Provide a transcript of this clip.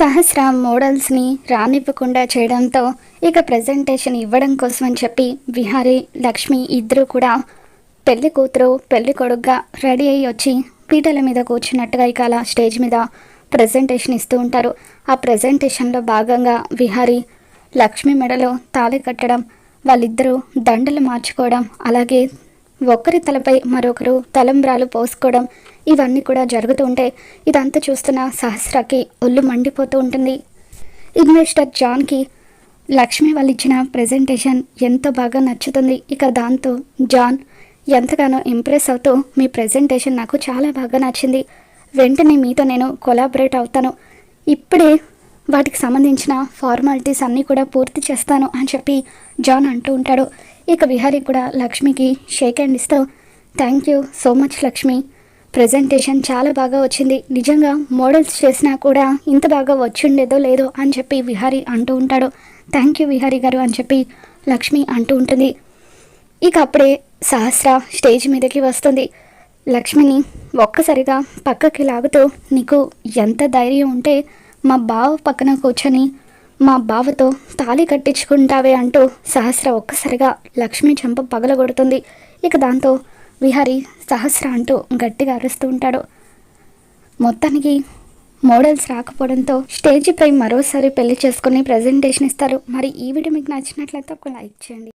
సహస్ర మోడల్స్ని రానివ్వకుండా చేయడంతో ఇక ప్రజెంటేషన్ ఇవ్వడం కోసం అని చెప్పి విహారీ లక్ష్మి ఇద్దరు కూడా పెళ్ళి కూతురు పెళ్ళి కొడుకుగా రెడీ అయ్యి వచ్చి పీటల మీద కూర్చున్నట్టుగా ఇక అలా స్టేజ్ మీద ప్రజెంటేషన్ ఇస్తూ ఉంటారు. ఆ ప్రజెంటేషన్లో భాగంగా విహారీ లక్ష్మి మెడలో తాళి కట్టడం వాళ్ళిద్దరూ దండలు మార్చుకోవడం అలాగే ఒకరి తలపై మరొకరు తలంబ్రాలు పోసుకోవడం ఇవన్నీ కూడా జరుగుతూ ఉంటే ఇదంతా చూస్తున్న సహస్రకి ఒళ్ళు మండిపోతూ ఉంటుంది. ఇన్వెస్టర్ జాన్కి లక్ష్మి వాళ్ళు ఇచ్చిన ప్రజెంటేషన్ ఎంతో బాగా నచ్చుతుంది. ఇక దాంతో జాన్ ఎంతగానో ఇంప్రెస్ అవుతూ మీ ప్రజెంటేషన్ నాకు చాలా బాగా నచ్చింది. వెంటనే మీతో నేను కొలాబరేట్ అవుతాను. ఇప్పుడే వాటికి సంబంధించిన ఫార్మాలిటీస్ అన్నీ కూడా పూర్తి చేస్తాను అని చెప్పి జాన్ అంటూ ఉంటాడు. ఇక విహారీ కూడా లక్ష్మికి షేక్ హ్యాండ్ ఇస్తూ thank you so much Lakshmi. Presentation చాలా బాగా వచ్చింది. నిజంగా మోడల్స్ చేసినా కూడా ఇంత బాగా వచ్చిండేదో లేదో అని చెప్పి విహారీ అంటూ ఉంటాడు. థ్యాంక్ యూ విహారీ గారు అని చెప్పి లక్ష్మి అంటూ ఉంటుంది. ఇక అప్పుడే సహస్ర స్టేజ్ మీదకి వస్తుంది. లక్ష్మిని ఒక్కసారిగా పక్కకి లాగుతూ నీకు ఎంత ధైర్యం ఉంటే మా బావ పక్కన కూర్చొని మా బావతో తాళి కట్టించుకుంటావే అంటూ సహస్ర ఒక్కసారిగా లక్ష్మి చెంప పగలగొడుతుంది. ఇక దాంతో విహారి సహస్ర అంటూ గట్టిగా అరుస్తూ ఉంటాడు. మొత్తానికి మోడల్స్ రాకపోవడంతో స్టేజ్పై మరోసారి పెళ్ళి చేసుకుని ప్రజెంటేషన్ ఇస్తారు. మరి ఈ వీడియో మీకు నచ్చినట్లయితే ఒక లైక్ చేయండి.